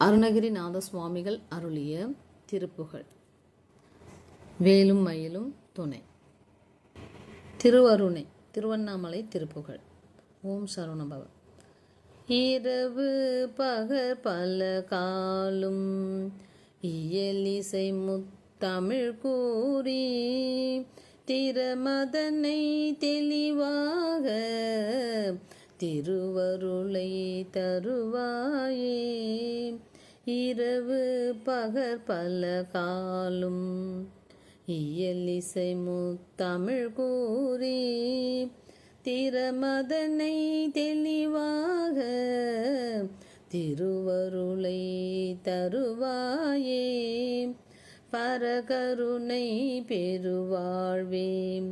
அருணகிரிநாத சுவாமிகள் அருளிய திருப்புகழ். வேலும் மயிலும் துணை. திருவருணை திருவண்ணாமலை திருப்புகழ். ஓம் சரவணபவ இரவு பகர் பல காலும் இயலிசை முத்தமிழ் கூறி திறமதனை தெளிவாக திருவருளை தருவாயே. இரவு பகர் பல காலும் இயலிசை முத்தமிழ் கூறி. திறமதனை தெளிவாக திருவருளை தருவாயே. பரகருணை பெருவாழ்வே.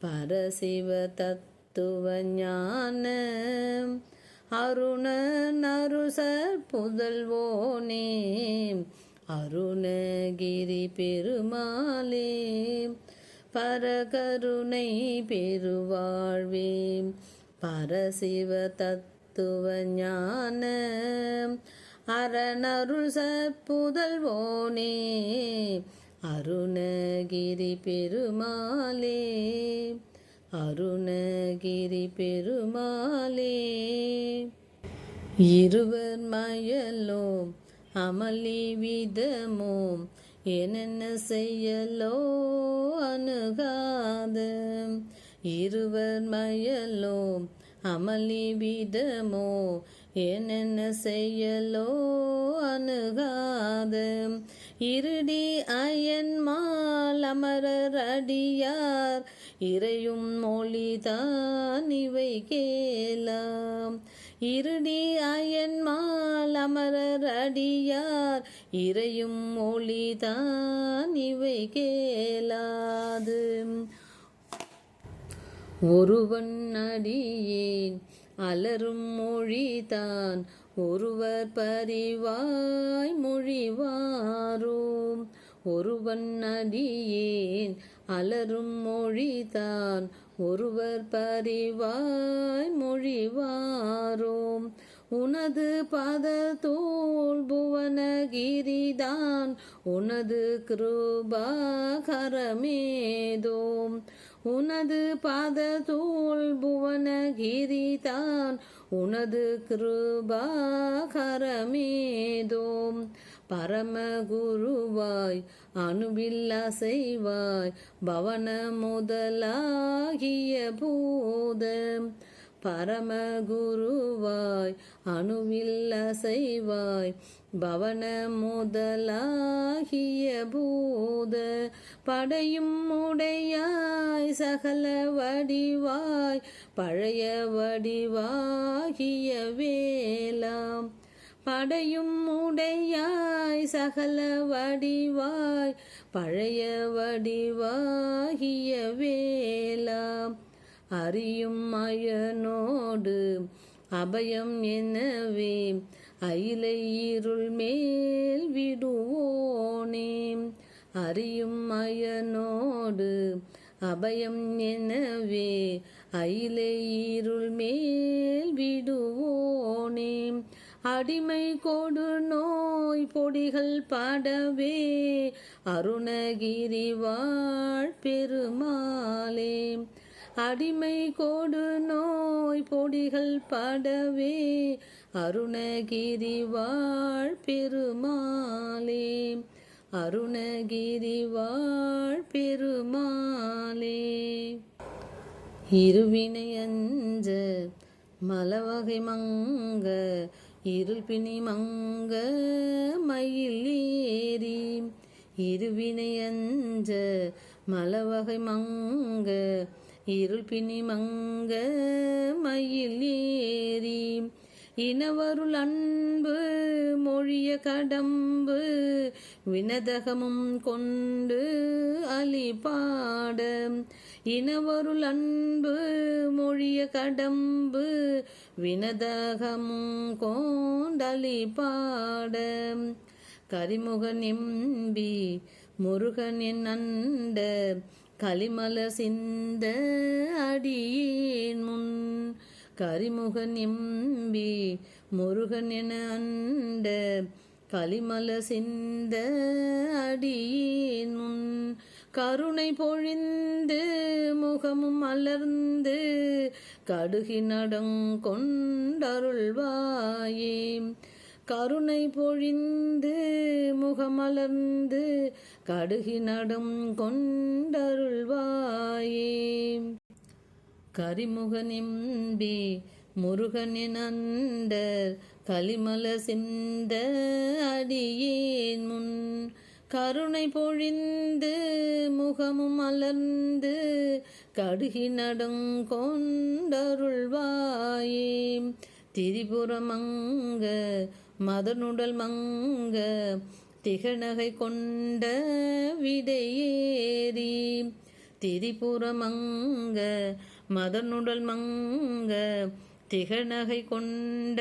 பரசிவ தத் தத்துவ ஞானம். அருண நருசர் புதல்வோனே. அருணகிரி பெருமாளே. பரகருணை பெருவாழ்வே. பரசிவ தத்துவ ஞான அரணருள் சற்புதல்வோனே அருணகிரி பெருமாளே. அருணகிரி பெருமாளே. இருவர் மயலோம் அமளி விதமோம் என்னென்ன செய்யலோ அணுகாத. இருவர் மயலோம் அமளி விதமோ என்னென்ன செய்யலோ அணுகாத. இருடி அயன்மால் அமரர் அடியார் இறையும் மொழிதான் இவை கேலாம் இருடி அயன்மால் அமரர் அடியார் இறையும் மொழிதான் இவை கேளாது. ஒருவன் அடியேன் அலரும் மொழிதான் ஒருவர் பரிவாய் மொழிவாரும். ஒருவன் நதியேன் அலரும் மொழிதான். ஒருவர் பரிவாய் மொழிவாரோம். உனது பத தோல் புவனகிரிதான். உனது கிருபாகரமேதோம். உனது பாத தோல் புவனகிரிதான். உனது கிருபாகரமேதோம் பரமகுருவாய் அணுவில் அசைவாய் பவன முதலாகிய பூதம் பரமகுருவாய் அணுவில் அசைவாய் பவன முதலாகிய பூத படையும் உடையாய் சகல வடிவாய் பழைய வடிவாகிய வேலாம் படையும் உடையாய் சகல வடிவாய் பழைய வடிவாகிய வேலாம் அறியும் மயனோடு அபயம் எனவே அயிலை இருள் மேல் விடுவோனே. அறியும் அயனோடு அபயம் எனவே அயிலை இருள் மேல் விடுவோனே. அடிமை கொடு நோய் பொடிகள் பாடவே. அருணகிரி வாழ் பெருமாளே. அடிமை கொடு நோய் பொடிகள் பாடவே. அருணகிரி வாழ் பெருமாளே. அருணகிரி வாழ் பெருமாளே. இருவினை அஞ்ச மலவகை மங்க இருள் பிணி மங்க மயில் ஏறி. இருவினை அஞ்ச மலவகை மங்க இருள் பிணி மங்க மயில் ஏறி. இனவருள் அன்பு மொழிய கடம்பு வினதகமும் கொண்டு அலிபாட இனவருள் அன்பு மொழிய கடம்பு வினதகமும் கொண்டலிபாட கரிமுகன் எம்பி முருகன் என் அண்ட களிமல சிந்த அடியேன் முன் கரிமுகன் எம்பி முருகன் என அண்ட கலிமல சிந்த அடியேன் முன் கருணை பொழிந்து முகமும் அலர்ந்து கடுகி நடங்கொண்டருள்வாயே கருணை பொழிந்து முகமலர்ந்து கடுகி நடம் கொண்டருள்வாயே. கரிமுகனிம்பி முருகனின் அண்டர் கலிமல சிந்த அடியேன் முன். கருணை பொழிந்து முகமும் அலர்ந்து கடுகி நடுங்கொண்டருள்வாயே. திரிபுரமங்க மதனுடல் மங்க திகநகை கொண்ட விடையேறி. திரிபுரமங்க மதனுடல் மங்க திகநகை கொண்ட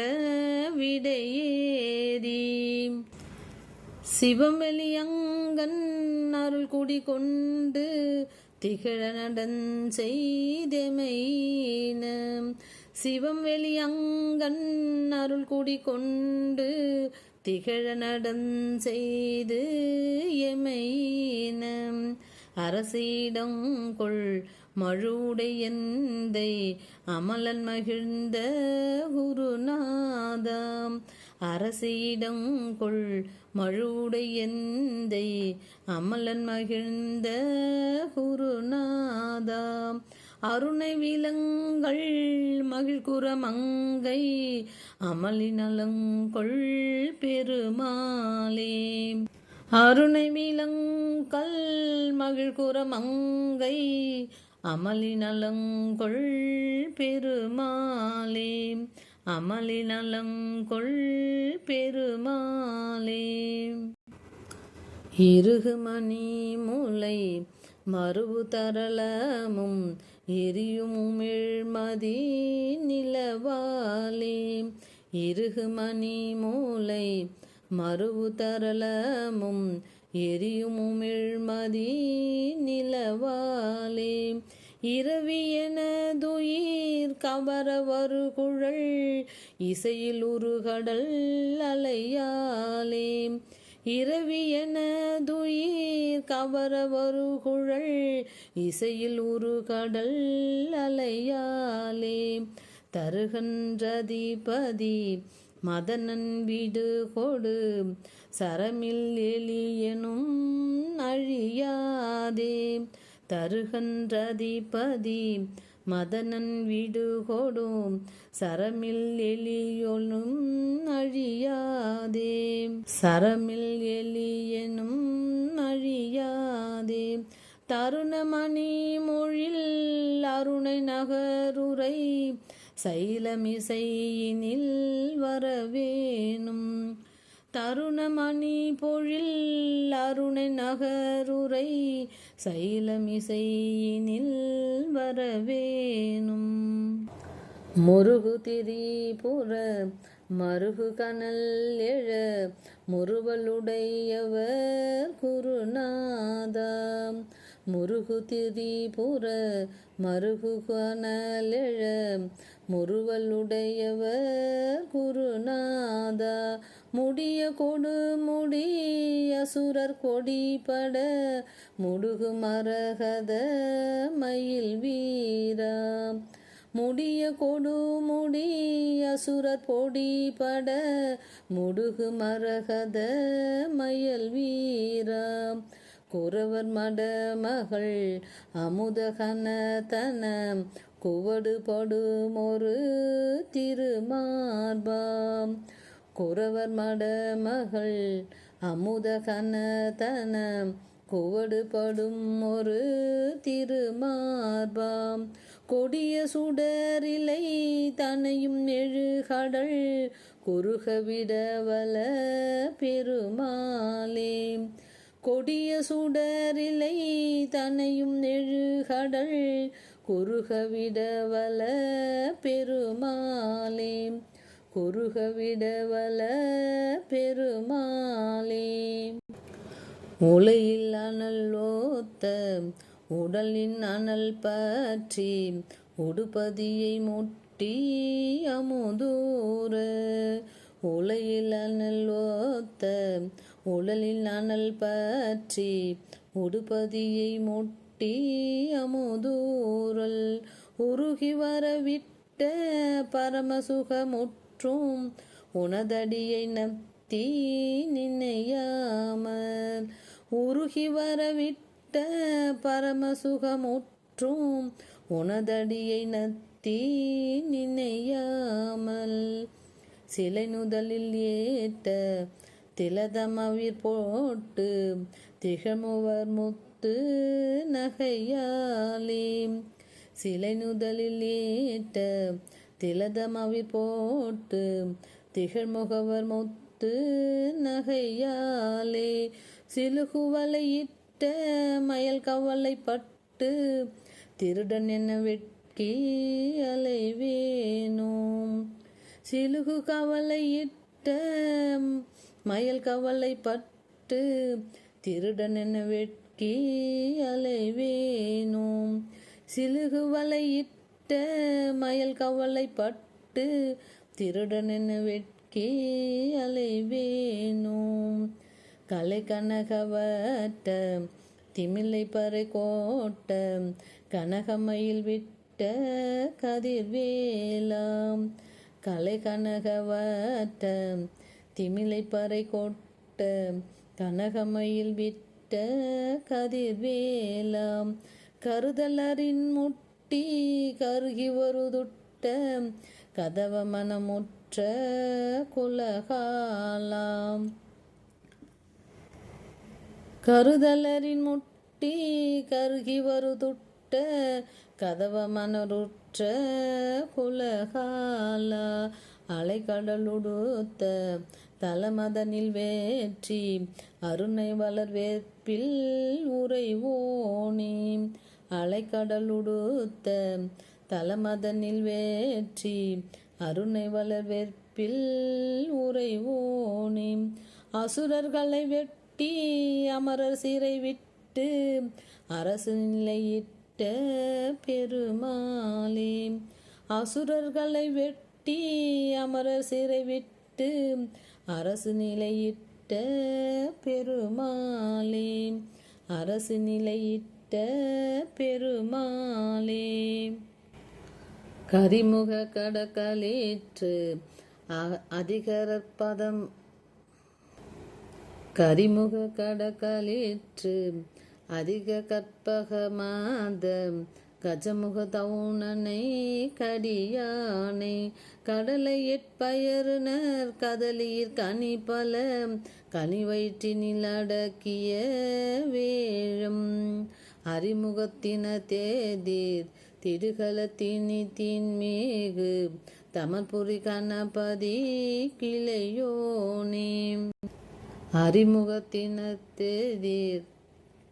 விடையேறி சிவமெளியங்கன் அருள் குடி கொண்டு திகழ நடன் செய்தமைன சிவம் வெளியங்கன் அருள் குடி கொண்டு திகழ நடன் செய்து எமையினம் அரசிடம் கொள் மழுடையந்தை அமலன் மகிழ்ந்த குருநாதாம். அரசிடம் கொள் மழுடையந்தை அமலன் மகிழ்ந்த குருநாதாம். அருணை விலங்கள் மகிழ்குரமங்கை அமலினலங்கொள் பெருமாளே. அருணை மீளங்கல் மகிழ்குற மங்கை அமளினலங்கொள் பெருமாளே. அமலினலங்கொள் பெருமாளே. இருகுமணி மூளை மறுவு தரளமும் எரியுமிழ்மதி நிலவாலே இருகுமணி மூளை மறுவு தரளமும் எரியுமிழ்மதி நிலவாலே. இரவியனதுயிர் கவர வருகுழல் இசையில் உருகடல் அலையாலே. இரவியனதுயிர் கவர வருகுழல் இசையில் உருகடல் அலையாலே. தருகன்றதிபதி மதனன் வீடு கொடு சரமில் எலியனும் அழியாதே. தருகன்றதிபதி மதனன் வீடு கொடும் சரமில் எலியொனும் அழியாதே. சரமில் எலியனும் அழியாதே. தருணமணி மொழில் அருணை நகருரை சைலமிசையினில் வரவேணும். தருணமணி பொழில் அருணை நகருரை சைலமிசையினில் வரவேணும். முருகு திரிபுர மருகு கனல் எழ முறுவலுடையவர் குருநாதா. முருகு திரிபுர மருகு கனலெழ முறுவலுடையவர் குருநாதா. முடிய கொடு முடி அசுரர் கொடிபட முடுகு மரகத மயில் வீரா. முடிய கொடு முடி அசுரர் பொடிபட முடுகு மரகத மயல் வீரா. குறவர் மடமகள் அமுதகனதனம் தன ஒரு திருமார்பாம். குறவர் மடமகள் அமுதகனதனம் தன படும் ஒரு திருமார்பாம். கொடிய சுடரிலை தனையும் எழுகடல் குறுக வல பெருமாளே. கொடிய சுடரிலை தனையும் எழுகடல் குறுகவிடவல பெருமாளே. குறுகவிடவல பெருமாளே. உலையில் அனல் ஓத்த உடலின் அனல் பற்றி உடுபதியை முட்டி அமுதூர உலையில் அனல் ஓத்த உடலில் அனல் பற்றி உடுபதியை முட்டி அமுதூரல் உருகி வரவிட்ட பரமசுகமுற்றும் உனதடியை நத்தி நினையாமல். உருகி வரவிட்ட பரமசுகமுற்றும் உனதடியை நத்தி நினையாமல். சிலை நுதலில் ஏற்ற திலதமவிர் போட்டு திகழ்முவர் முத்து நகையாலே. சிலை நுதலில் ஏட்ட திலதமவிர் போட்டு திகழ்முகவர் முத்து நகையாலே. சிலுகுவலையிட்ட மயல் கவலை பட்டு திருடன் என்ன வெட்கி அலைவேனோம். சிலுகு கவலையிட்ட மயல் கவலை பட்டு திருடன் என்ன வெட்கி அலைவேனோம். சிலுகு வலையிட்ட மயல் கவலை பட்டு திருடன் என்ன வெட்கி அலைவேனோம். கலை கனகவட்ட திமிலை பறை கோட்ட கனகமயில் விட்ட கதிர்வேலாம். கலை கனகவட்ட திமிலை பறை கோட்ட கனகமையில் விட்ட கதிர்வேலாம். கருதலரின் முட்டி கருகி வருதுட்ட கதவ மனமுற்ற குலகாலாம். கருதலரின் முட்டி கருகி வருதுட்ட கதவ மனருற்ற குலகாலா. அலைக்கடலுடுத்த தலமதனில் வேற்றி அருணை வளர் வேற்பில் உறைவோனே அலைக்கடலுடுத்த தலமதனில் வேற்றி அருணை வளர் வேற்பில் உறைவோனே அசுரர்களை வெட்டி அமரர் சிறை விட்டு அரசு நிலையிட்ட பெருமாளே. அசுரர்களை வெட்டி அமரர் சிறை விட்டு அரசு நிலையிட்ட பெருமாளே. அரசு நிலையிட்ட பெருமாளே. கரிமுக கடக்கலேற்று அ- அதிகரற்பதம் கரிமுக கடக்கலேற்று அதிக கற்பக மாதம். கஜமுக தவுணனை கடியானை கடலை எட்பயருனர் கதலீர் கனி பல கனி வயிற்றினில் அடக்கிய வேழும். அறிமுகத்தின தேதீர் திடுகலத்தினி தின்மேகு தமர்புரி கணபதி கிளையோனே. அறிமுகத்தினத்தேதீர்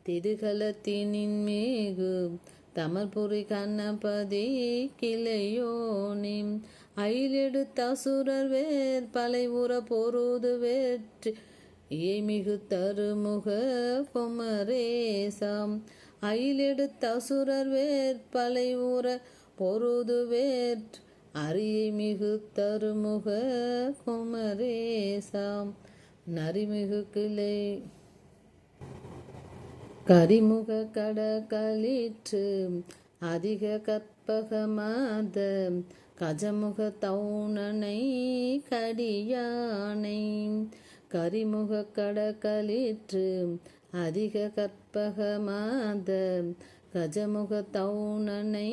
திடுகலத்தினின் மேகு தமர்புரி கண்ணபதி கிளையோனி அயிலெடுத்த சுரர் வேர் பலை உற பொருது வேற்று ஏமிகு தருமுக குமரேசம் அயிலெடுத்த சுரர் வேர் பலை உற பொருது வேற்று அரிய மிகு தருமுக குமரேசம் நரிமிகு கிளை கரிமுக கடகளிற்று அதிக கற்பக மாத கஜமுக தௌணனை கடியானை. கரிமுக கடகளிற்று அதிக கற்பக மாத கஜமுக தௌணனை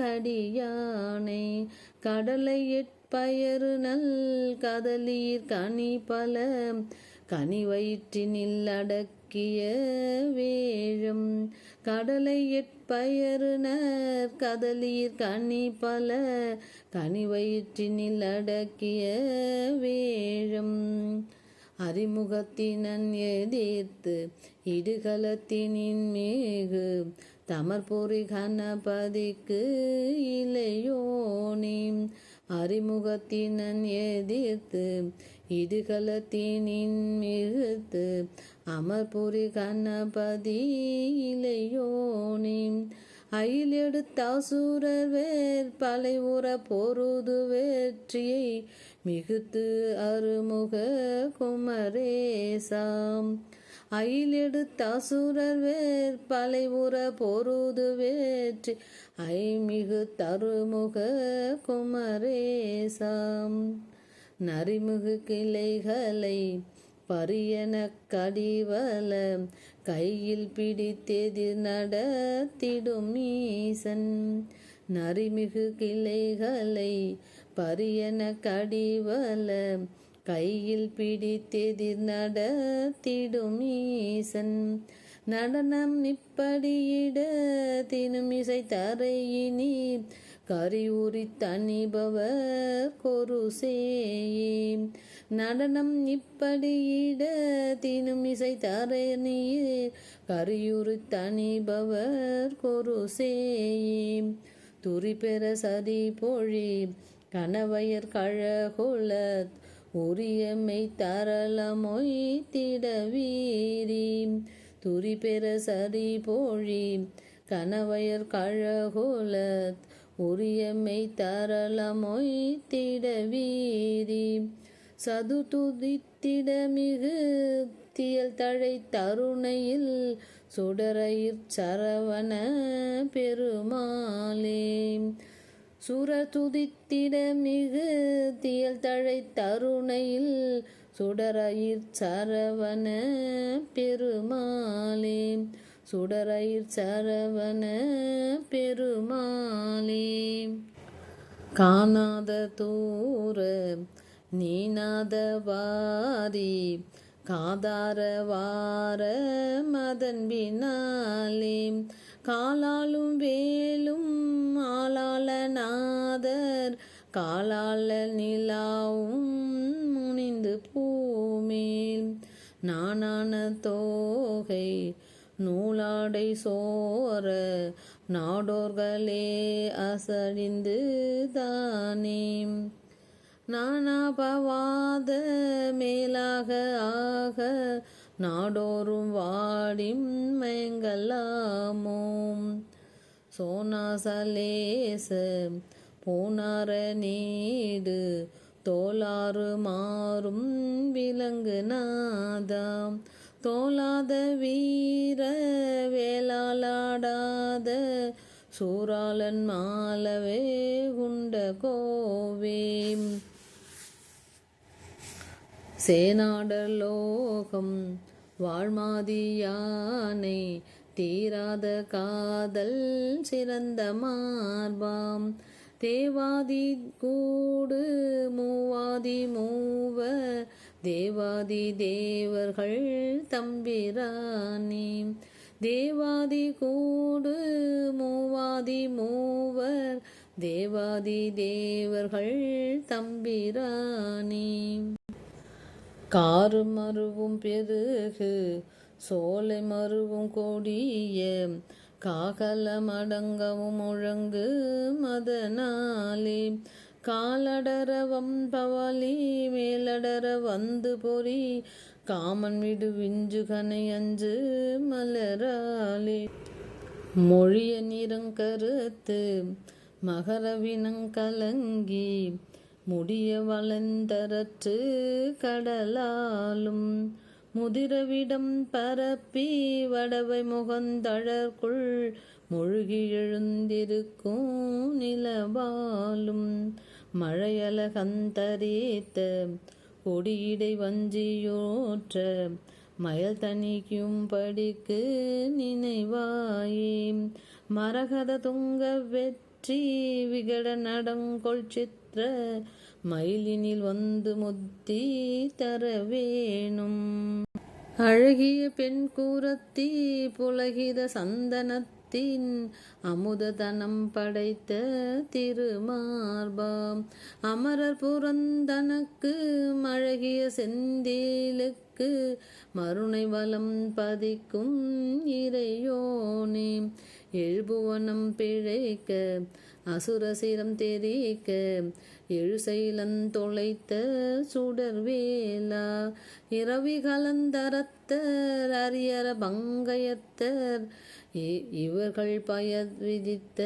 கடியானை. கடலை எட்பயரு நல் கதலீர் கனி பல கனி வயிற்றினில் அடக்கிய வேழும் கடலை எட்பயருனர் கதலீர் கனி பல கனி வயிற்றினில் அடக்கிய வேழும். அறிமுகத்தினன் எதிர்த்து இடுகலத்தினின் மேகு தமர்பொறி கணபதிக்கு இளையோனே. அறிமுகத்தினன் எதிர்த்து இதுகலத்தினின் மிகுத்து அமர்புரி கணபதி இளையோனே அயில் எடுத்த அசுரர் வேர் பலை உற பொருது வெற்றியை மிகுத்து அருமுக குமரேசாம். அயிலெடுத்த அசுரர் வேர் பலைவுற பொருது வேற்றி ஐமிகு தருமுக குமரேசாம். நரிமுகு கிளைகளை பரியன கடிவல கையில் பிடித்தெதிர் நடத்திடும் ஈசன். நரிமிகு கிளைகளை பரியன கடிவல கையில் பிடித்தெதிர் நடத்திடும் ஈசன். நடனம் இப்படியிட தினுமிஷை தரையினி கரிவுரி தனிபவர் கொருசேயே நடனம் இப்படியிட இசை தரைநீர் கரியுறு தனிபவர் கொருசேயே துரி பெற சரி பொழி கணவயர் கழகுல உரியமை தரளமொய் திடவீரி துரி பெற சரி பொழி கணவயர் கழகுலத் உரியமை தரளமொய் திடவீரி சது துதித்திடமிகு தியல் தழை தருணையில் சுடரையிற் சரவண பெருமாளே. சுரதுதித்திட மிகு தியல் தழை தருணையில் சுடரையிற் சரவண பெருமாளே. சுடரயிற் சரவண பெருமாளே. காணாத தூர நீனாத வாரி காதார வார மதன்பினாலே காலாலும் வேலும் ஆளாளநாதர் காலால நிலாவும் முனிந்து பூமேல். நானான தோகை நூலாடை சோர நாடோர்களே அசடிந்து தானே. நானாபவாத மேலாக ஆக நாடோறும் வாடிம் மயங்கலாமோம் சோனாசலேச போனார நீடு தோலாறு மாறும் விலங்கு நாதாம் தோலாத வீர வேளாளாடாத சூராளன் மாலவே குண்ட கோவேம் சேனாடலோகம் வாழ்மாதி வாழ்மாதியானை தீராத காதல் சிறந்த மார்பாம். தேவாதி கூடு மூவாதி மூவ தேவாதி தேவர்கள் தம்பிரானே. தேவாதி கூடு மூவாதி மூவர். தேவாதி தேவர்கள் தம்பிரானே. காரு மருவும் பெருகு சோலை மருவும் கொடிய. காகலமடங்கவும் முழங்கு மதனாலே. காலடர வம்பவலி மேலடர வந்து பொறி காமன் விடு விஞ்சுகனை அஞ்சு மலராலே. மொழிய நிறங்கருத்து மகரவினங்கலங்கி முடிய வளர்ந்தரற்று கடலாலும். முதிரவிடம் பரப்பி வடவை முகந்தழற்குள் மொழுகி எழுந்திருக்கும் நிலவாலும். மழையலகந்தரித்த கொடியிடை வஞ்சியோற்ற மயல் தணிக்கும் படிக்கு நினைவாயே. மரகத துங்க வெற்றி விகட நடங்கொள் சித்திர மயிலினில் வந்து முத்தி தர வேணும் அழகிய பெண் கூரத்தி புலகித அமுதத்தின் அமுததனம் படைத்த திருமார்பாம். அமரர் புறந்தனக்கு அழகிய செந்திலுக்கு மருணை வலம் பதிக்கும் இறையோனே. எழுபுவனம் பிழைக்க அசுரசிரம் தெரிக்க எழுசைலன் தொலைத்த சுடர்வேலா இரவி கலந்தரத்தர் அரியர பங்கயத்தர் இ- இவர்கள் பயர் விதித்த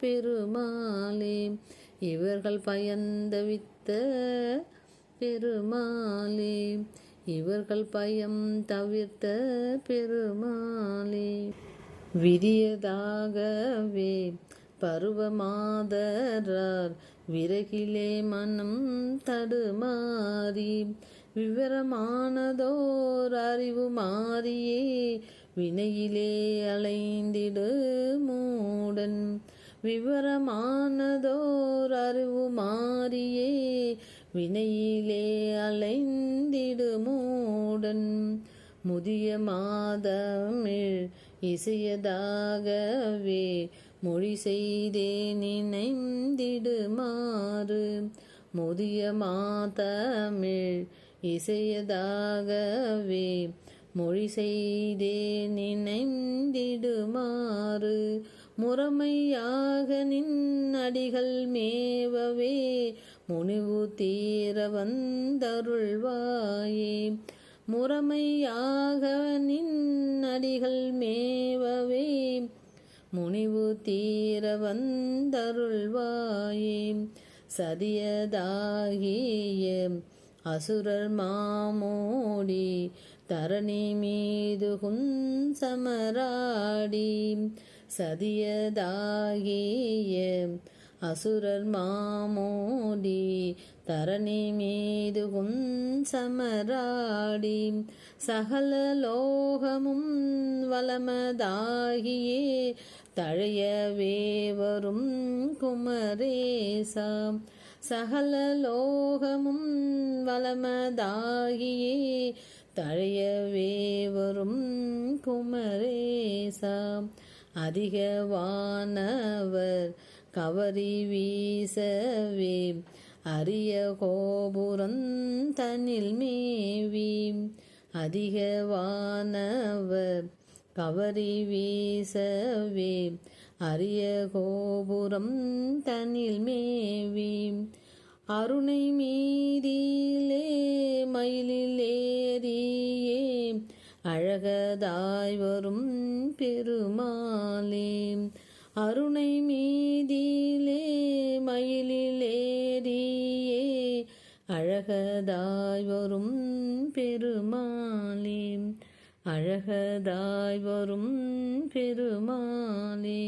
பெருமாளே இவர்கள் பயந்த வித்த பெருமாளே இவர்கள் பயம் தவிர்த்த பெருமாளே. விதியதாகவே பருவமாதரார் விறகிலே மனம் தடுமாறி விவரமானதோர் அறிவு மாறியே வினையிலே அலைந்திடு மூடன். விவரமானதோர் அறிவு மாறியே வினையிலே அலைந்திடு மூடன். முதிய மாதமிழ் இசையதாகவே மொழி செய்தே நினைந்திடுமாறு. முதிய மாதமிழ் இசையதாகவே மொழி செய்தே நினைந்திடுமாறு. முறைமையாக நின் அடிகள் மேவவே முனிவு தீர வந்தருள்வாயே. முறைமையாக நின் அடிகள் மேவவே முனிவு தீர வந்தருள்வாயே. சதியதாகிய அசுரர் மாமோடி தரணி மீது சமராடி. சதியதாகிய அசுரர் மாமோடி தரணி மீது சமராடி. சகல லோகமும் வளமதாகியே. தழையவே வரும் குமரேசா சகல லோகமும் வளமதாகியே தழையவே வரும் குமரேசா அதிக வானவர் கவரி வீசவே அரிய கோபுரம் தனில் மேவி. அதிக வானவர் கவரி வீசவே. அரிய கோபுரம் தனில் மேவி. அருணை மீதிலே மயிலில் அழகதாய் வரும் பெருமாளே. அருணை மீதிலே மயிலில் அழகதாய் வரும் பெருமாளே. அழகதாய் வரும் பெருமானே